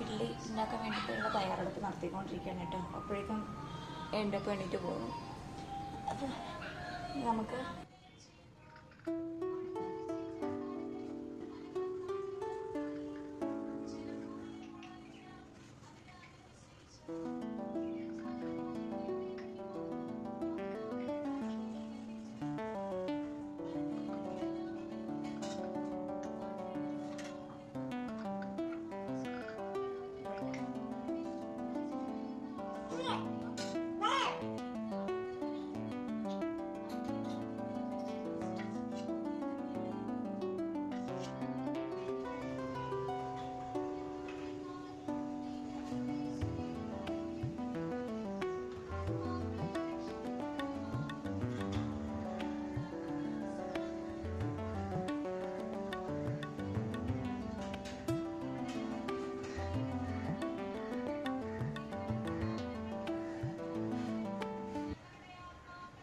ഇഡ്ഡലി ഉണ്ടാക്കാൻ വേണ്ടിയിട്ടുള്ള തയ്യാറെടുപ്പ് നടത്തിക്കൊണ്ടിരിക്കുകയാണ് കേട്ടോ. അപ്പോഴേക്കും എന്റെ എണീറ്റ് പോകുന്നു. അപ്പോൾ നമുക്ക്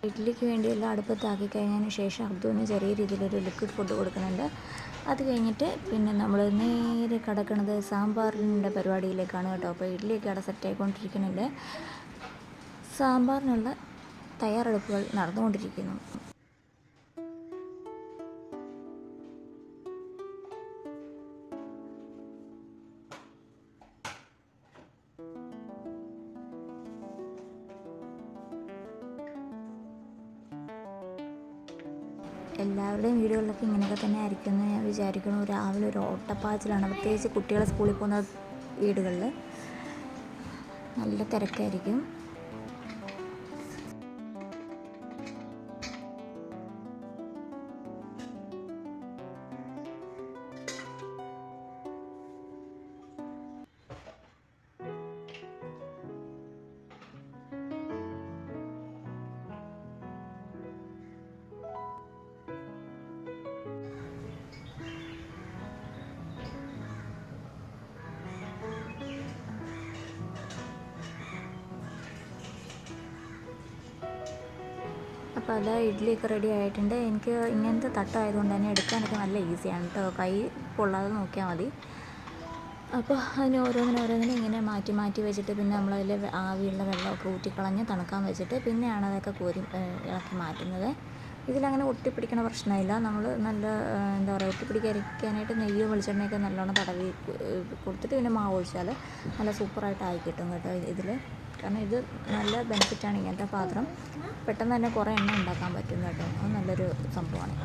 ഇഡ്ഡലിക്ക് വേണ്ടിയുള്ള അടുപ്പത്താക്കി കഴിഞ്ഞതിന് ശേഷം അബ്ദുവിന് ചെറിയ രീതിയിലൊരു ലിക്വിഡ് ഫുഡ് കൊടുക്കുന്നുണ്ട്. അത് കഴിഞ്ഞിട്ട് പിന്നെ നമ്മൾ നേരെ കിടക്കുന്നത് സാമ്പാറിന്റെ പരിപാടിയിലേക്കാണ് കേട്ടോ. അപ്പോൾ ഇഡ്ഡലിയൊക്കെ അവിടെ സെറ്റായിക്കൊണ്ടിരിക്കുന്നുണ്ട് സാമ്പാറിനുള്ള തയ്യാറെടുപ്പുകൾ നടന്നുകൊണ്ടിരിക്കുന്നു. എല്ലാവരുടെയും വീടുകളിലൊക്കെ ഇങ്ങനെയൊക്കെ തന്നെ ആയിരിക്കും എന്ന് ഞാൻ വിചാരിക്കുന്നു. രാവിലെ ഒരു ഓട്ടപ്പാച്ചിലാണ്. പ്രത്യേകിച്ച് കുട്ടികളെ സ്കൂളിൽ പോകുന്ന വീടുകളിൽ നല്ല തിരക്കായിരിക്കും. അപ്പോൾ അത് ഇഡ്ഡലിയൊക്കെ റെഡി ആയിട്ടുണ്ട്. എനിക്ക് ഇങ്ങനത്തെ തട്ടായതുകൊണ്ട് തന്നെ എടുക്കാനൊക്കെ നല്ല ഈസിയാണ് കേട്ടോ കൈ പൊള്ളാതെ നോക്കിയാൽ മതി. അപ്പോൾ അതിന് ഓരോന്നിനും ഓരോന്നിനും ഇങ്ങനെ മാറ്റി മാറ്റി വെച്ചിട്ട് പിന്നെ നമ്മളതിൽ ആവിയുള്ള വെള്ളമൊക്കെ ഊറ്റിക്കളഞ്ഞ് തണുക്കാൻ വെച്ചിട്ട് പിന്നെയാണ് അതൊക്കെ കോരി ഇളക്കി മാറ്റുന്നത്. ഇതിലങ്ങനെ ഒട്ടിപ്പിടിക്കണ പ്രശ്നമില്ല. നമ്മൾ നല്ല എന്താ പറയുക ഒട്ടിപ്പിടിക്കാതിരിക്കാനായിട്ട് നെയ്യോ വെളിച്ചെണ്ണയൊക്കെ നല്ലോണം തടവി കൊടുത്തിട്ട് പിന്നെ മാവ് ഒഴിച്ചാൽ നല്ല സൂപ്പറായിട്ട് ആയി കിട്ടും കേട്ടോ ഇതിൽ കാരണം ഇത് നല്ല ബെനിഫിറ്റാണ് ഇങ്ങനത്തെ പാത്രം. പെട്ടെന്ന് തന്നെ കുറേ എണ്ണ ഉണ്ടാക്കാൻ പറ്റും കേട്ടോ. അത് നല്ലൊരു സംഭവമാണ്.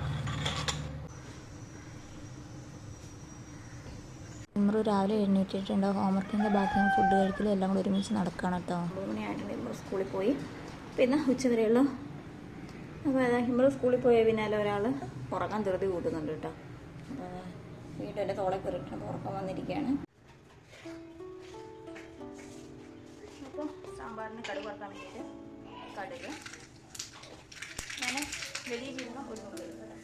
ഇമ്രു രാവിലെ എഴുന്നേറ്റിട്ടുണ്ട്. ഹോംവർക്കിന്റെ ബാക്കിയും ഫുഡ് കഴിക്കലും എല്ലാം കൂടി ഒരുമിച്ച് നടക്കുകയാണ് കേട്ടോ. ഒമ്പത് മണിയായിട്ടുണ്ട് സ്കൂളിൽ പോയി. പിന്നെ ഉച്ചവരെയുള്ള അപ്പോൾ അതാ ഇമ്രു സ്കൂളിൽ പോയ പിന്നാലെ ഒരാൾ ഉറങ്ങാൻ ധൃതി കൂട്ടുന്നുണ്ട് കേട്ടോ. വീട്ടിൽ എന്റെ തോളെ കയറിയിട്ടുണ്ട്. ഉറക്കം വന്നിരിക്കുകയാണ്. അപ്പോൾ ಸಾಂಬಾರನ್ನ ಕಡುಬಾರ್ತಾ ಬಿಟ್ಟಿದೆ ಕಡುಗೆ ನಾನು ಬೆಳಿಗ್ಗೆ ಬಿಡ್ಬೇಕು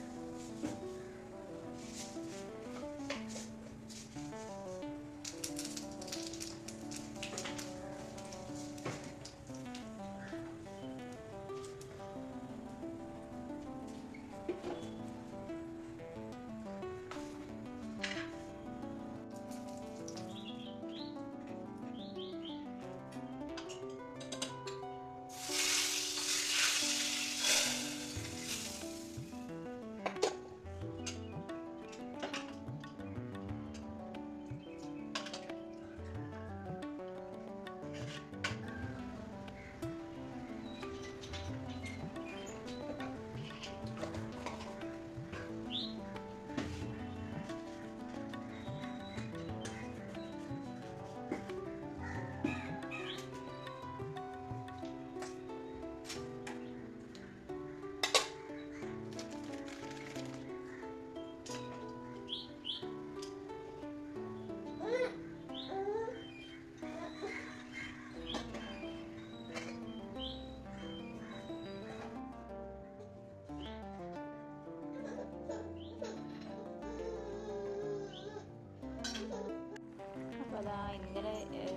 ഇന്നലെ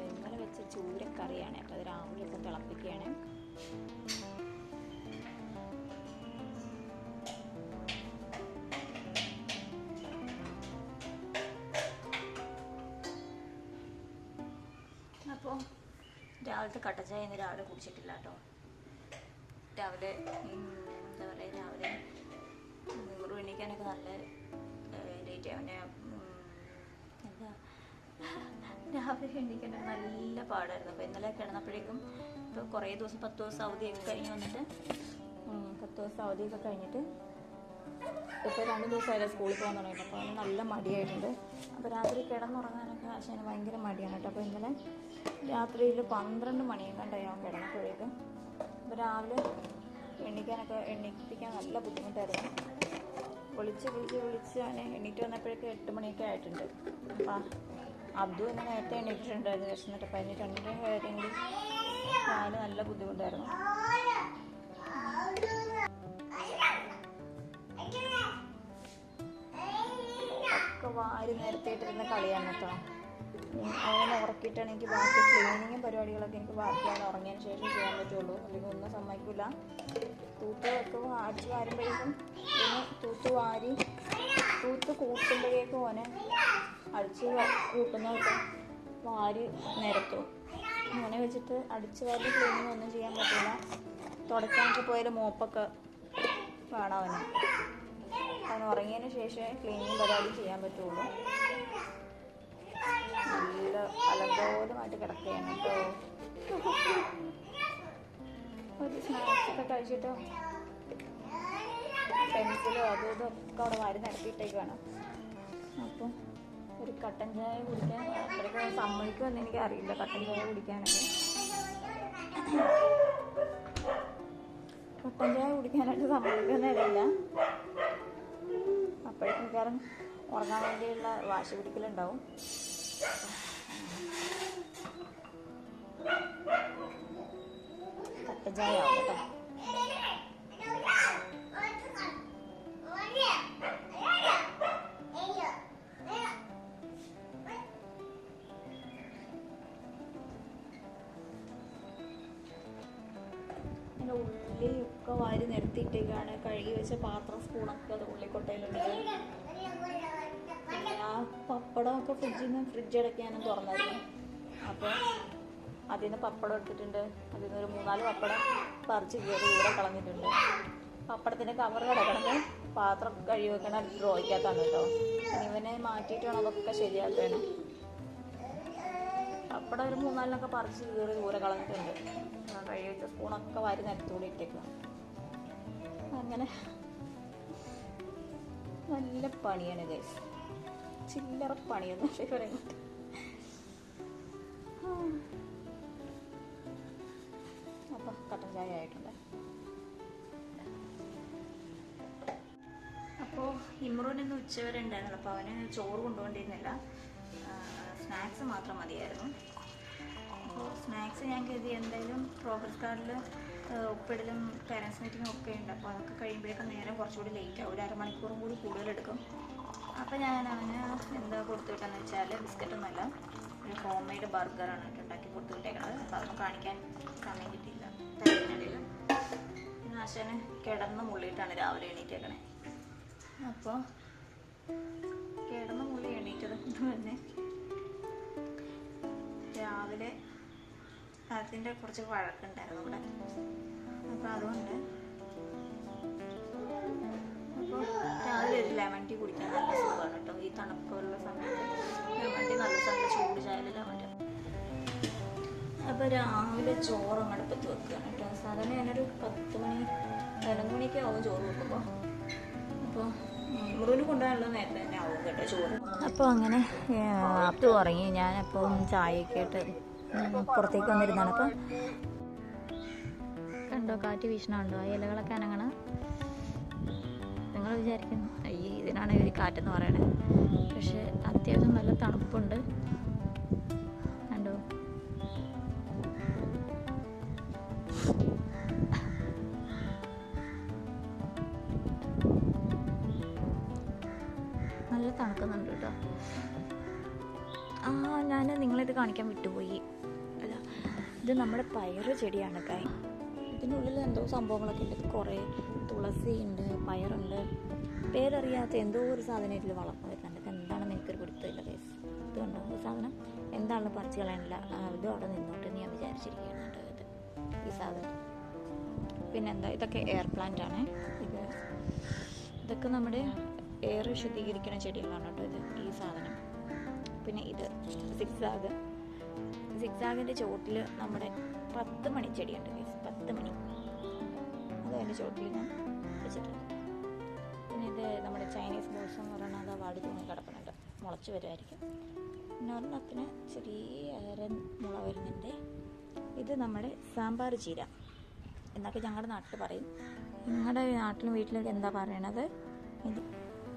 ഇന്നലെ വെച്ച ചൂരക്കറിയാണ്. അപ്പോൾ അത് രാവിലെയൊക്കെ തിളപ്പിക്കുകയാണ്. അപ്പോൾ രാവിലത്തെ കട്ട ചായ ഇന്ന് രാവിലെ കുടിച്ചിട്ടില്ല കേട്ടോ. രാവിലെ എന്താ പറയുക രാവിലെ മുറിവ് എണീക്കാനൊക്കെ നല്ല ലേറ്റ് അവനെ രാവിലെ എണീക്കാൻ നല്ല പാടായിരുന്നു. അപ്പോൾ ഇന്നലെ കിടന്നപ്പോഴേക്കും ഇപ്പോൾ കുറേ ദിവസം പത്ത് ദിവസം അവധിയൊക്കെ കഴിഞ്ഞ് വന്നിട്ട് പത്ത് ദിവസം അവധിയൊക്കെ കഴിഞ്ഞിട്ട് ഇപ്പോൾ രണ്ട് ദിവസമായിരുന്നു സ്കൂളിൽ പോകാൻ തുടങ്ങിയിട്ട്. അപ്പോൾ അവന് നല്ല മടിയായിട്ടുണ്ട്. അപ്പോൾ രാത്രി കിടന്നുറങ്ങാനൊക്കെ ആശാന് ഭയങ്കര മടിയാണ് കേട്ടോ. അപ്പോൾ ഇന്നലെ രാത്രിയിൽ പന്ത്രണ്ട് മണിയും കണ്ടായിരുന്നു അവൻ കിടന്നപ്പോഴേക്കും. അപ്പോൾ രാവിലെ എണ്ണിക്കാനൊക്കെ എണ്ണിപ്പിക്കാൻ നല്ല ബുദ്ധിമുട്ടായിരുന്നു. വിളിച്ച് വിളിച്ച് വിളിച്ച് അവനെ എണ്ണീറ്റ് വന്നപ്പോഴേക്കും എട്ട് മണിയൊക്കെ ആയിട്ടുണ്ട്. അപ്പം അബ്ദു എന്നെ നേരത്തെ എണീറ്റിട്ടുണ്ടായിരുന്നു വിശന്നിട്ട് അപ്പം അതിന് രണ്ടും കാൽ നല്ല ബുദ്ധിമുട്ടായിരുന്നു. ഒക്കെ വാരി നിരത്തിയിട്ടിരുന്ന കളിയാണ് കേട്ടോ. അങ്ങനെ ഉറക്കിയിട്ടാണ് എനിക്ക് ബാക്കി ക്ലീനിങ്ങും പരിപാടികളൊക്കെ എനിക്ക് ബാക്കി അവൻ ഉറങ്ങിയതിന് ശേഷം ചെയ്യാൻ പറ്റുള്ളൂ. അല്ലെങ്കിൽ ഒന്നും സമ്മതിക്കില്ല തൂത്ത് ഒക്കെ അടിച്ച് വാരുമ്പോഴേക്കും തൂത്ത് വാരി തൂത്ത് കൂട്ടുമ്പോഴേക്കും ഓനെ അടിച്ച് കൂട്ടുന്നതൊക്കെ വാരി നിരത്തും. അങ്ങനെ വെച്ചിട്ട് അടിച്ച് വാരി ക്ലീനിങ് ഒന്നും ചെയ്യാൻ പറ്റില്ല. തുടക്കാനൊക്കെ പോയാൽ മോപ്പൊക്കെ വേണം അവന്. ഉറങ്ങിയതിന് ശേഷമേ ക്ലീനിങ് പരിപാടി ചെയ്യാൻ പറ്റുള്ളൂ. നല്ല അലങ്കോലമായിട്ട് കിടക്കുകയാണ് കേട്ടോ. ഒരു സ്നാക്സ് ഒക്കെ കഴിച്ചിട്ട് പെൻസിലോ അതും ഇതും ഒക്കെ അവിടെ വാരി നിരത്തിയിട്ടേക്കാണ് അപ്പം ഒരു കട്ടൻ ചായ കുടിക്കാൻ അത്രയ്ക്ക് സമ്മതിക്കുമെന്ന് എനിക്ക് അറിയില്ല കട്ടൻ ചായ കുടിക്കാനൊക്കെ കട്ടൻ ചായ കുടിക്കാനായിട്ട് സമ്മതിക്കുമെന്ന് അറിയില്ല അപ്പോഴേക്കും കാരണം ഉറങ്ങാൻ വേണ്ടിയുള്ള വാശി പിടിക്കലുണ്ടാവും കട്ടൻ ചായ ആവും കേട്ടോ വാരി നിരത്തിയിട്ടേക്കാണ് കഴുകി വെച്ച പാത്രം സ്പൂണൊക്കെ അത് ഉള്ളിക്കൊട്ടയിലുണ്ട് ആ പപ്പടമൊക്കെ ഫ്രിഡ്ജിൽ നിന്ന് ഫ്രിഡ്ജ് അടയ്ക്കാനും തുറന്നായിരുന്നു. അപ്പോൾ അതിൽ നിന്ന് പപ്പടം എടുത്തിട്ടുണ്ട്. അതിൽ നിന്ന് ഒരു മൂന്നാൽ പപ്പടം പറിച്ച് കയറി ഇവിടെ കളഞ്ഞിട്ടുണ്ട്. പപ്പടത്തിന്റെ കവർ കിടക്കണത് പാത്രം കഴുകി വെക്കണ ഡ്രോയ്ക്കകത്താണ് കേട്ടോ. ഇവനെ മാറ്റിയിട്ട് വേണം അതൊക്കെ ശരിയാക്കണം പപ്പടം ഒരു മൂന്നാലിനൊക്കെ പറിച്ച് കീറി ദൂരെ കളഞ്ഞിട്ടുണ്ട്. കഴുകി വെച്ച സ്പൂണൊക്കെ വാരി നിരത്തൂടെ ഇട്ടേക്കുക അങ്ങനെ നല്ല പണിയാണ് ഗൈസ് ചില്ലറ പണിയൊന്നും പക്ഷേ പറയുന്നത്. അപ്പോൾ കട്ടൻ ചായ ആയിട്ടുണ്ട്. അപ്പോൾ ഇമ്രോൻ ഇന്ന് ഉച്ചവരെ ഉണ്ടായിരുന്നല്ലോ അപ്പോൾ അവന് ചോറ് കൊണ്ടുകൊണ്ടിരുന്നില്ല സ്നാക്സ് മാത്രം മതിയായിരുന്നു. അപ്പോൾ സ്നാക്സ് ഞാൻ കരുതി എന്തായാലും പ്രോഗ്രസ് കാർഡിൽ ഒപ്പിടലും പേരൻസ് മീറ്റിങ്ങും ഒക്കെ ഉണ്ട്. അപ്പോൾ അതൊക്കെ കഴിയുമ്പോഴേക്കും നേരം കുറച്ചുകൂടി ലേറ്റ് ആവും. ഒരു അരമണിക്കൂറും കൂടി കൂടുതലെടുക്കും അപ്പോൾ ഞാൻ അവന് എന്താ കൊടുത്തു വിട്ടെന്ന് വെച്ചാൽ ബിസ്ക്കറ്റൊന്നുമല്ല ഒരു ഹോം മെയ്ഡ് ബർഗറാണ് ഉണ്ടാക്കി കൊടുത്തു വിട്ടേക്കണത്. അപ്പോൾ അതൊന്നും കാണിക്കാൻ സമയം കിട്ടിയില്ല. പിന്നെ ആശാന് കിടന്ന് മുള്ളിയിട്ടാണ് രാവിലെ എണീറ്റേക്കണേ. അപ്പോൾ കിടന്ന് മുള്ളി എണീറ്റത് കൊണ്ട് തന്നെ രാവിലെ അതിന്റെ കുറച്ച് വഴക്കുണ്ടായിരുന്നു അവിടെ. അപ്പോൾ അതുകൊണ്ട് അപ്പോൾ രാവിലെ ഒരു ലെമൺ ടീ കുടിക്കാൻ നല്ല സുഖമാണ് കേട്ടോ. ഈ തണുപ്പുള്ള സമയത്ത് ലെമൺ ടീ നല്ല നല്ല ചൂട് ചായ ലെമൺ ടീ അപ്പോൾ രാവിലെ ചോറ് അടുപ്പത്ത് വെക്കുകയാണ് കേട്ടോ. സാധാരണ ഞാനൊരു പത്ത് മണി പതിനൊന്ന് മണിയൊക്കെ ആവും ചോറ് വെക്കുമ്പോൾ അപ്പോൾ മുറിവിന് നേരത്തെ തന്നെ ചോറ്. അപ്പോൾ അങ്ങനെ അപ്പ് ഉറങ്ങി. ഞാനപ്പോൾ ചായയൊക്കെ ആയിട്ട് പുറത്തേക്ക് വന്നിരുന്നാണ് അപ്പം. കണ്ടോ കാറ്റ് വീശണുണ്ടോ? ആ ഇലകളൊക്കെ അനങ്ങണ. നിങ്ങൾ വിചാരിക്കുന്നു ഈ ഇതിനാണ് ഇവർ കാറ്റെന്ന് പറയണത് പക്ഷെ അത്യാവശ്യം നല്ല തണുപ്പുണ്ട്. കണ്ടോ? നല്ല തണുക്കുന്നുണ്ട് കേട്ടോ. ആ ഞാൻ നിങ്ങളിത് കാണിക്കാൻ വിട്ടുപോയി. ഇത് നമ്മുടെ പയറ് ചെടിയാണ് കായ് ഇതിനുള്ളിൽ എന്തോ സംഭവങ്ങളൊക്കെ ഉണ്ട്. കുറേ തുളസി ഉണ്ട് പയറുണ്ട്. പേരറിയാത്ത എന്തോ ഒരു സാധനം ഇതിൽ വളർന്നു വരുന്നുണ്ട്. ഇത് എന്താണെന്ന് എനിക്കൊരു പിടുത്തമില്ല കേസ് ഇത് കണ്ടോ? ഈ സാധനം എന്താണെന്ന് പറിച്ച് കളയാനില്ല. ഇത് അവിടെ നിന്നോട്ട് ഞാൻ വിചാരിച്ചിരിക്കുകയാണ് ഇത്. ഈ സാധനം. പിന്നെന്താ ഇതൊക്കെ എയർ പ്ലാന്റ് ആണ്. ഇത് ഇതൊക്കെ നമ്മുടെ എയർ ശുദ്ധീകരിക്കുന്ന ചെടികളാണ് കേട്ടോ ഇത് ഈ സാധനം. പിന്നെ ഇത് സിക്സാഗ് സിക്സാഗിന്റെ ചുവട്ടിൽ നമ്മുടെ പത്ത് മണി ചെടിയുണ്ട് guys. പത്ത് മണി. അത് അതിന്റെ ചുവട്ടിൽ ഞാൻ വെച്ചിട്ടുണ്ട്. പിന്നെ ഇത് നമ്മുടെ ചൈനീസ് ബോൾസ് എന്ന് പറയുന്നത് അത് വാടി തൂങ്ങി കിടക്കുന്നുണ്ട്. മുളച്ച് വരുമായിരിക്കും പിന്നെ ഒരെണ്ണത്തിന് ചെറിയ അരൻ മുള വരുന്നുണ്ട്. ഇത് നമ്മുടെ സാമ്പാർ ചീര എന്നൊക്കെ ഞങ്ങളുടെ നാട്ടിൽ പറയും. നിങ്ങളുടെ നാട്ടിലും വീട്ടിലൊക്കെ എന്താ പറയണത്? ഇത്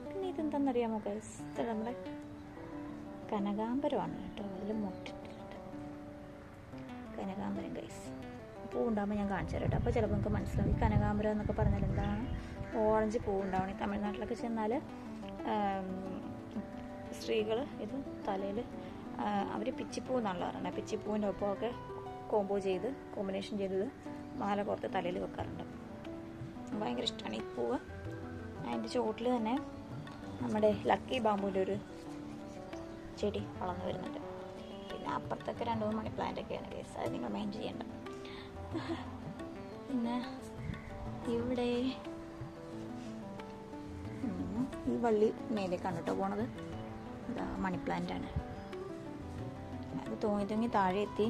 പിന്നെ ഇതെന്താണെന്നറിയാമോ ഗൈസ് ഇത് നമ്മുടെ കനകാമ്പരമാണ് കേട്ടോ. അതിൽ മുട്ടിട്ടുണ്ട് കനകാമ്പരം ഗൈസ് പൂ ഉണ്ടാകുമ്പോൾ ഞാൻ കാണിച്ചു തരാം കേട്ടോ. അപ്പോൾ ചിലപ്പോൾ നമുക്ക് മനസ്സിലാവും. ഈ കനകാമ്പരം എന്നൊക്കെ പറഞ്ഞാൽ എന്താണ് ഓറഞ്ച് പൂ ഉണ്ടാവണം ഈ തമിഴ്നാട്ടിലൊക്കെ ചെന്നാൽ സ്ത്രീകൾ ഇത് തലയിൽ അവർ പിച്ചിപ്പൂ എന്നാണല്ലോ പറയുന്നത്. പിച്ചിപ്പൂവിന്റെ ഒപ്പമൊക്കെ കോംബോ ചെയ്ത് കോമ്പിനേഷൻ ചെയ്തത് മാല പുറത്ത് തലയിൽ വെക്കാറുണ്ട്. ഭയങ്കര ഇഷ്ടമാണ് ഈ പൂവ്. അതിന്റെ ചുവട്ടിൽ തന്നെ നമ്മുടെ ലക്കി ബാമ്പുവിന്റെ ഒരു ചെടി വളർന്നു വരുന്നുണ്ട്. അപ്പുറത്തൊക്കെ രണ്ട് മൂന്ന് മണി പ്ലാന്റ് ഒക്കെയാണ് കേസ് അത് നിങ്ങൾ മെയിൻ ചെയ്യേണ്ട. പിന്നെ ഇവിടെ ഈ വള്ളി മേലേക്കാണ് കേട്ടോ പോണത്. മണി പ്ലാന്റ് ആണ്. അത് തൂങ്ങി തൂങ്ങി താഴെ എത്തി.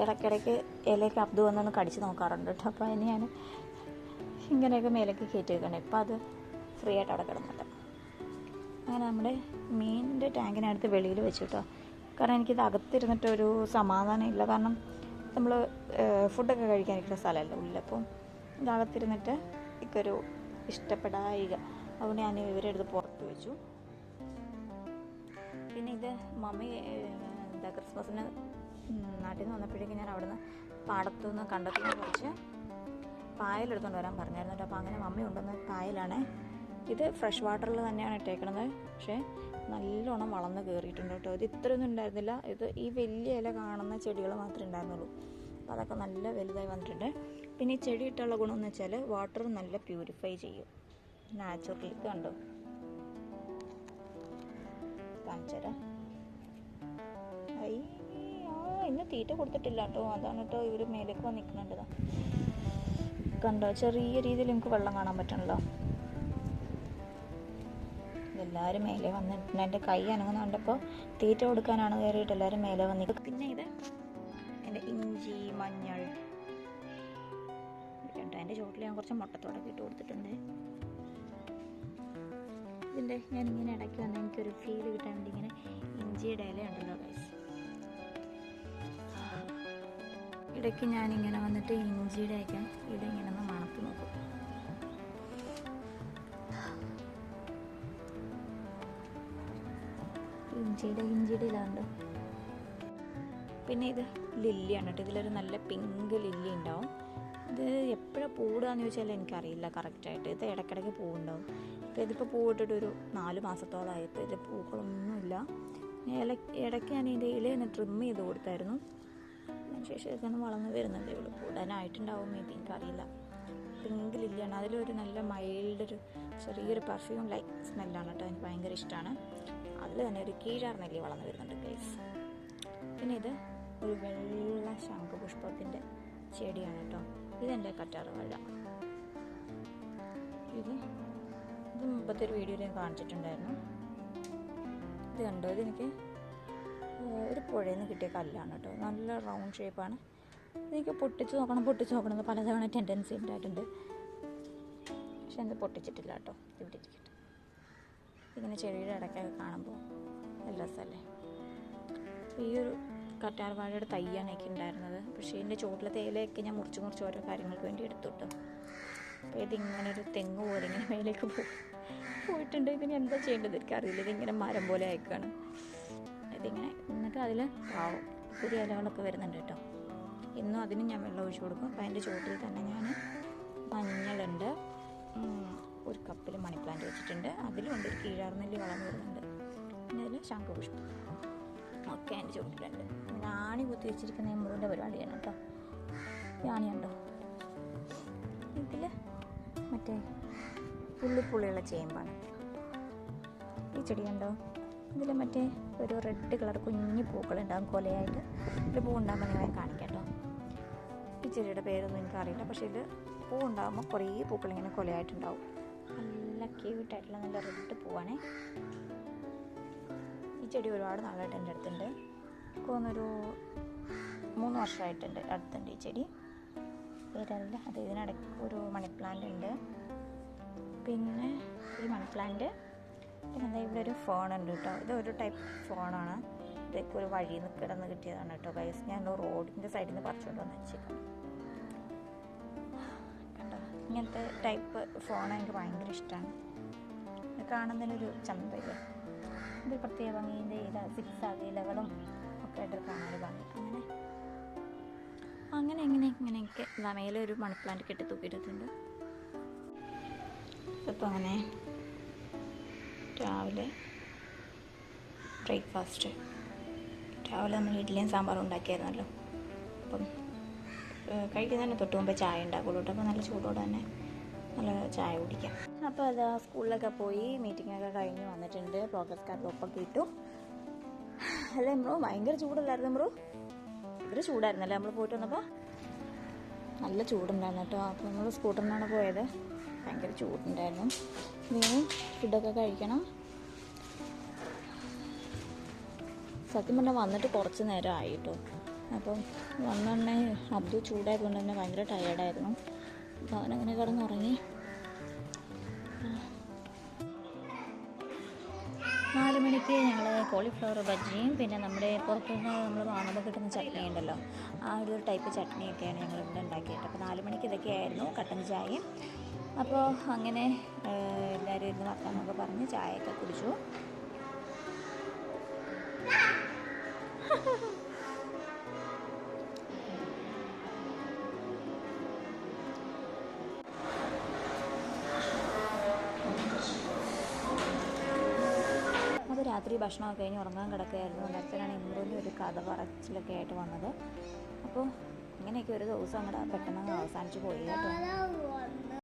ഇടയ്ക്കിടയ്ക്ക് ഇലയൊക്കെ അബ്ദു വന്നൊന്ന് കടിച്ച് നോക്കാറുണ്ട് കേട്ടോ. അപ്പോൾ അതിന് ഞാൻ ഇങ്ങനെയൊക്കെ മേലേക്ക് കയറ്റി വെക്കണം. ഇപ്പം അത് ഫ്രീ ആയിട്ട് അവിടെ കിടന്നിട്ട് അങ്ങനെ നമ്മുടെ മീനിന്റെ ടാങ്കിനടുത്ത് വെളിയിൽ വെച്ചിട്ടോ കാരണം എനിക്കിത് അകത്തിരുന്നിട്ട് ഒരു സമാധാനം ഇല്ല കാരണം നമ്മൾ ഫുഡൊക്കെ കഴിക്കാനിരിക്കുന്ന സ്ഥലമല്ല ഉള്ളപ്പം ഇത് അകത്തിരുന്നിട്ട് എനിക്കൊരു ഇഷ്ടപ്പെടായിക. അതുകൊണ്ട് ഞാൻ ഇവരെടുത്ത് പുറത്ത് വെച്ചു. പിന്നെ ഇത് മമ്മി എന്താ ക്രിസ്മസിന് നാട്ടിൽ നിന്ന് വന്നപ്പോഴേക്കും ഞാൻ അവിടുന്ന് പാടത്തു നിന്ന് കണ്ടെത്തി കുറച്ച് പായലെടുത്തുകൊണ്ട് വരാൻ പറഞ്ഞായിരുന്നു അപ്പോൾ അങ്ങനെ മമ്മി കൊണ്ടുവന്ന പായലാണ്. ഇത് ഫ്രഷ് വാട്ടറിൽ തന്നെയാണ് ഇട്ടേക്കണത്. പക്ഷേ നല്ലോണം വളർന്ന് കയറിയിട്ടുണ്ട് കേട്ടോ. ഇത് ഇത്രയൊന്നും ഉണ്ടായിരുന്നില്ല. ഇത് ഈ വലിയ ഇല കാണുന്ന ചെടികൾ മാത്രമേ ഉണ്ടായിരുന്നുള്ളൂ. അപ്പോൾ അതൊക്കെ നല്ല വലുതായി വന്നിട്ടുണ്ട്. പിന്നെ ഈ ചെടി ഇട്ടുള്ള ഗുണമെന്ന് വെച്ചാൽ വാട്ടർ നല്ല പ്യൂരിഫൈ ചെയ്യും. നാച്ചുറലി കണ്ടോ? കാണിച്ചുതരാം. ഇന്ന് തീറ്റ കൊടുത്തിട്ടില്ല കേട്ടോ. അതാണ് കേട്ടോ ഇവർ മേലേക്ക് വന്നിരിക്കുന്നുണ്ട് കണ്ടോ? ചെറിയ രീതിയിൽ നമുക്ക് വെള്ളം കാണാൻ പറ്റണല്ലോ. എല്ലാവരും മേലെ വന്നിട്ടുണ്ട് എന്റെ കൈ അനങ്ങുന്ന കണ്ടപ്പോൾ തീറ്റ കൊടുക്കാനാണ് കയറിയിട്ട് എല്ലാവരും മേലെ വന്നിട്ട് പിന്നെ ഇത് എന്റെ ഇഞ്ചി മഞ്ഞൾ കേട്ടോ എന്റെ ചോട്ടിൽ ഞാൻ കുറച്ച് മുട്ടത്തോടൊക്കെ ഇട്ട് കൊടുത്തിട്ടുണ്ട്. ഇതിന്റെ ഞാൻ ഇങ്ങനെ ഇടയ്ക്ക് വന്ന് എനിക്കൊരു ഫീൽ കിട്ടാൻ വേണ്ടി ഇങ്ങനെ ഇഞ്ചിയുടെ ഇല ഉണ്ടല്ലോ ഗൈസ് ഇടയ്ക്ക് ഞാനിങ്ങനെ വന്നിട്ട് ഇഞ്ചിയുടെ ഒക്കെ ഇത് ഇങ്ങനെ ഒന്ന് മണത്ത് നോക്കും. ഇഞ്ചിയുടെ ഇഞ്ചിയുടെ ഇലാണ്ട് പിന്നെ ഇത് ലില്ലിയാണ് കേട്ടോ. ഇതിലൊരു നല്ല പിങ്ക് ലില്ലി ഉണ്ടാവും. ഇത് എപ്പോഴാണ് പൂടുകയെന്ന് ചോദിച്ചാൽ എനിക്കറിയില്ല കറക്റ്റായിട്ട് ഇത് ഇടയ്ക്കിടയ്ക്ക് പൂവുണ്ടാവും. ഇപ്പോൾ ഇതിപ്പോൾ പൂവിട്ടിട്ട് ഒരു നാല് മാസത്തോളമായി ഇപ്പോൾ ഇതിൽ പൂക്കളൊന്നുമില്ല. ഇല ഇടയ്ക്ക് ഞാൻ ഇതിന്റെ ഇല ഒന്ന് ട്രിം ചെയ്ത് കൊടുത്തായിരുന്നു. അതിനുശേഷം ഇതൊക്കെ ഒന്ന് വളർന്ന് വരുന്നുണ്ടേ. ഉള്ളൂ കൂടാനായിട്ടുണ്ടാവും ബി എനിക്കറിയില്ല. പിങ്ക് ലില്ലിയാണ്. അതിലൊരു നല്ല മൈൽഡ് ഒരു ചെറിയൊരു പെർഫ്യൂം ലൈക്ക് സ്മെല്ലാണ് കേട്ടോ. എനിക്ക് ഭയങ്കര ഇഷ്ടമാണ് അതിൽ തന്നെ ഒരു കീഴാർ നെല്ലി വളർന്നു വരുന്നുണ്ട് ഗൈസ് പിന്നെ ഇത് ഒരു വെള്ള ശംഖുപുഷ്പത്തിന്റെ ചെടിയാണ് കേട്ടോ ഇതെന്റെ കറ്റാറ് വാഴ. ഇത് ഇത് മുമ്പത്തെ ഒരു വീഡിയോയിൽ ഞാൻ കാണിച്ചിട്ടുണ്ടായിരുന്നു. ഇത് കണ്ടോ? ഇതെനിക്ക് ഒരു പുഴയിൽ നിന്ന് കിട്ടിയ കല്ലാണ് കേട്ടോ നല്ല റൗണ്ട് ഷേപ്പാണ് ഇതെനിക്ക് പൊട്ടിച്ച് നോക്കണം പൊട്ടിച്ച് നോക്കണം എന്ന് പലതവണ ടെൻഡൻസി ഉണ്ടായിട്ടുണ്ട്. പക്ഷെ എന്ത് പൊട്ടിച്ചിട്ടില്ല കേട്ടോ ഇവിടെ ഇരിക്കട്ടെ. ഇങ്ങനെ ചെടിയുടെ ഇടയ്ക്കൊക്കെ കാണുമ്പോൾ നല്ല രസമല്ലേ? ഈ ഒരു കറ്റാർ വാഴയുടെ തയ്യാണ് എനിക്ക് ഉണ്ടായിരുന്നത്. പക്ഷേ ഇതിന്റെ ചോട്ടിലെ തേയിലയൊക്കെ ഞാൻ മുറിച്ച് മുറിച്ച് ഓരോ കാര്യങ്ങൾക്ക് വേണ്ടി എടുത്തുട്ടു. അപ്പോൾ ഇതിങ്ങനെ ഒരു തെങ്ങ് പോലെ ഇങ്ങനെ മേലേക്ക് പോകും പോയിട്ടുണ്ട്. ഇതിന് എന്താ ചെയ്യേണ്ടത്? എനിക്കറിയില്ല. ഇതിങ്ങനെ മരം പോലെ അയക്കുകയാണ് ഇതിങ്ങനെ എന്നിട്ട് അതിൽ പാവും പുതിയ ഇലകളൊക്കെ വരുന്നുണ്ട് കേട്ടോ. ഇന്നും അതിന് ഞാൻ വെള്ളം ഒഴിച്ചു കൊടുക്കും. അപ്പോൾ അതിന്റെ ചുവട്ടിൽ തന്നെ ഞാൻ മഞ്ഞളുണ്ട്. ഒരു കപ്പിൽ മണി പ്ലാന്റ് വെച്ചിട്ടുണ്ട്. അതിലുണ്ട് ഒരു കീഴാർനെല്ലി വളർന്നു വരുന്നുണ്ട്. പിന്നെ അതിൽ ശംഖുപുഷ്പം. ഒക്കെ അതിന്റെ ചുവട്ടിലുണ്ട്. പിന്നെ ആണി കുത്തി വെച്ചിരിക്കുന്ന എമ്പൂറിന്റെ പരിപാടിയാണ് കേട്ടോ. ആണിയുണ്ടോ ഇതിൽ മറ്റേ പുള്ളിപ്പുള്ളിയുള്ള ചേമ്പാണ്. ഈ ചെടി കണ്ടോ? ഇതിൽ മറ്റേ ഒരു റെഡ് കളർ കുഞ്ഞു പൂക്കളുണ്ടാകും കൊലയായിട്ട്. ഒരു പൂ ഉണ്ടാകുമ്പോൾ ഞാൻ കാണിക്കാം കേട്ടോ. ഈ ചെടിയുടെ പേരൊന്നും എനിക്കറിയില്ല. പക്ഷേ ഇത് പൂ ഉണ്ടാകുമ്പോൾ കുറേ പൂക്കൾ ഇങ്ങനെ കൊലയായിട്ടുണ്ടാവും. ക്യൂട്ടായിട്ടുള്ള നല്ല റെഡ് പൂവാണേ. ഈ ചെടി ഒരുപാട് നാളായിട്ട് എന്റെ അടുത്തുണ്ട്. എനിക്ക് മൂന്ന് വർഷമായിട്ടുണ്ട് അടുത്തുണ്ട് ഈ ചെടി. പേരല്ല അത് ഇതിനിടയ്ക്ക് ഒരു മണി പ്ലാന്റ് ഉണ്ട്. പിന്നെ ഈ മണി പ്ലാന്റ് പിന്നെ എന്താ ഇവിടെ ഒരു ഫോൺ ഉണ്ട് കേട്ടോ. ഇത് ഒരു ടൈപ്പ് ഫോണാണ്. ഇതൊക്കെ ഒരു വഴിയിൽ നിന്ന് കിടന്ന് കിട്ടിയതാണ് കേട്ടോ കൈസ് ഞാൻ റോഡിന്റെ സൈഡിൽ നിന്ന് പറിച്ചുകൊണ്ട് വന്ന് വെച്ചേക്കാം ഇങ്ങനത്തെ ടൈപ്പ് ഫോൺ എനിക്ക് ഭയങ്കര ഇഷ്ടമാണ് കാണുന്നതിനൊരു ചന്തയില്ല ഇത് പ്രത്യേക ഭംഗിന്റെ ഇല സിക്സ് ഇലകളും ഒക്കെ ആയിട്ട് കാണാൻ ഭംഗി. അങ്ങനെ. അങ്ങനെ ഇങ്ങനെ ഇങ്ങനെയൊക്കെ മേലെ ഒരു മണി പ്ലാന്റ് കെട്ടി തൂക്കിയിട്ടുണ്ട് ഇപ്പം അങ്ങനെ രാവിലെ ബ്രേക്ക്ഫാസ്റ്റ് രാവിലെ നമ്മൾ ഇഡ്ഡലിയും സാമ്പാറും ഉണ്ടാക്കിയായിരുന്നല്ലോ. അപ്പം കഴിക്കുന്നതിന് തൊട്ട് മുമ്പേ ചായ ഉണ്ടാക്കുള്ളൂ അപ്പോൾ നല്ല ചൂടോടെ തന്നെ നല്ല ചായ കുടിക്കാം. അപ്പോൾ അത് സ്കൂളിലൊക്കെ പോയി മീറ്റിങ്ങൊക്കെ കഴിഞ്ഞ് വന്നിട്ടുണ്ട്. പ്രോഗ്രസ് കാർഡ് ഒപ്പൊക്കെ ഇട്ടു അല്ലേ ബ്രോ? ഭയങ്കര ചൂടല്ലായിരുന്നു ബ്രോ? ഭയങ്കര ചൂടായിരുന്നല്ലേ നമ്മൾ പോയിട്ട് വന്നപ്പോൾ? നല്ല ചൂടുണ്ടായിരുന്നു കേട്ടോ. അപ്പോൾ നമ്മൾ സ്കൂട്ടറിൽ സ്കൂട്ടറിനാണ് പോയത്. ഭയങ്കര ചൂടുണ്ടായിരുന്നു. ഇനി ഫുഡൊക്കെ കഴിക്കണം. സത്യം പറഞ്ഞാൽ വന്നിട്ട് കുറച്ച് നേരം ആയി കേട്ടോ. അപ്പം വന്നുടനെ അബ്ദു ചൂടായതുകൊണ്ട് തന്നെ ഭയങ്കര ടയേർഡായിരുന്നു അപ്പോൾ അവനങ്ങനെ കിടന്നുറങ്ങി. നാല് മണിക്ക് ഞങ്ങൾ കോളിഫ്ലവർ ബജ്ജിയും പിന്നെ നമ്മുടെ പുറത്തുനിന്ന് നമ്മൾ വാങ്ങുമ്പോൾ കിട്ടുന്ന ചട്നി ഉണ്ടല്ലോ. ആ ഒരു ടൈപ്പ് ചട്നിയൊക്കെയാണ് ഞങ്ങൾ ഇവിടെ ഉണ്ടാക്കിയത്. അപ്പോൾ നാല് മണിക്ക് ഇതൊക്കെയായിരുന്നു കട്ടൻ ചായയും. അപ്പോൾ അങ്ങനെ എല്ലാവരും ഇരുന്ന് വർത്തമാനമൊക്കെ പറഞ്ഞ് ചായയൊക്കെ കുടിച്ചു. ഭക്ഷണമൊക്കെ കഴിഞ്ഞ് ഉറങ്ങാൻ കിടക്കുകയായിരുന്നു. അന്നേരത്തിനാണ് ഇമ്രുവിന്റെ ഒരു കഥ പറച്ചിലൊക്കെ ആയിട്ട് വന്നത്. അപ്പോൾ ഇങ്ങനെയൊക്കെ ഒരു ദിവസം അങ്ങോട്ട് പെട്ടെന്ന് അവസാനിച്ച് പോയി കേട്ടോ.